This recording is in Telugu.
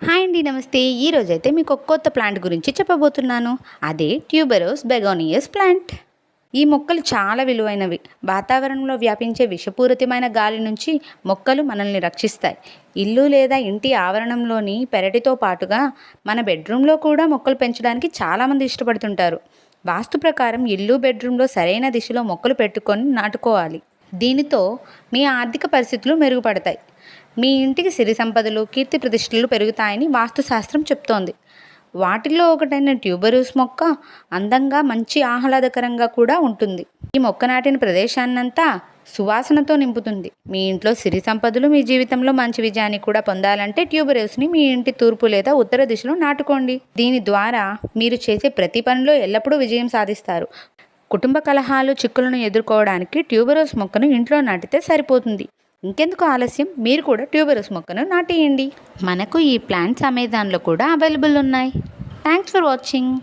హాయ్ అండి నమస్తే. ఈ రోజైతే మీకు ఒక కొత్త ప్లాంట్ గురించి చెప్పబోతున్నాను. అదే ట్యూబెరోస్ బెగోనియస్ ప్లాంట్. ఈ మొక్కలు చాలా విలువైనవి. వాతావరణంలో వ్యాపించే విషపూరితమైన గాలి నుంచి మొక్కలు మనల్ని రక్షిస్తాయి. ఇల్లు లేదా ఇంటి ఆవరణంలోని పెరటితో పాటుగా మన బెడ్రూమ్లో కూడా మొక్కలు పెంచడానికి చాలామంది ఇష్టపడుతుంటారు. వాస్తు ప్రకారం ఇల్లు బెడ్రూమ్లో సరైన దిశలో మొక్కలు పెట్టుకొని నాటుకోవాలి. దీనితో మీ ఆర్థిక పరిస్థితులు మెరుగుపడతాయి. మీ ఇంటికి సిరి సంపదలు కీర్తి ప్రతిష్టలు పెరుగుతాయని వాస్తుశాస్త్రం చెప్తోంది. వాటిల్లో ఒకటైన ట్యూబరూస్ మొక్క అందంగా మంచి ఆహ్లాదకరంగా కూడా ఉంటుంది. ఈ మొక్క నాటిన ప్రదేశాన్నంతా సువాసనతో నింపుతుంది. మీ ఇంట్లో సిరి సంపదలు మీ జీవితంలో మంచి విజయాన్ని కూడా పొందాలంటే ట్యూబరూస్ని మీ ఇంటి తూర్పు లేదా ఉత్తర దిశలో నాటుకోండి. దీని ద్వారా మీరు చేసే ప్రతి పనిలో ఎల్లప్పుడూ విజయం సాధిస్తారు. కుటుంబ కలహాలు చిక్కులను ఎదుర్కోవడానికి ట్యూబరోస్ మొక్కను ఇంట్లో నాటితే సరిపోతుంది. ఇంకెందుకు ఆలస్యం? మీరు కూడా ట్యూబెరస్ మొక్కను నాటేయండి. మనకు ఈ ప్లాంట్స్ అమెజాన్లో కూడా అవైలబుల్ ఉన్నాయి. Thanks for watching.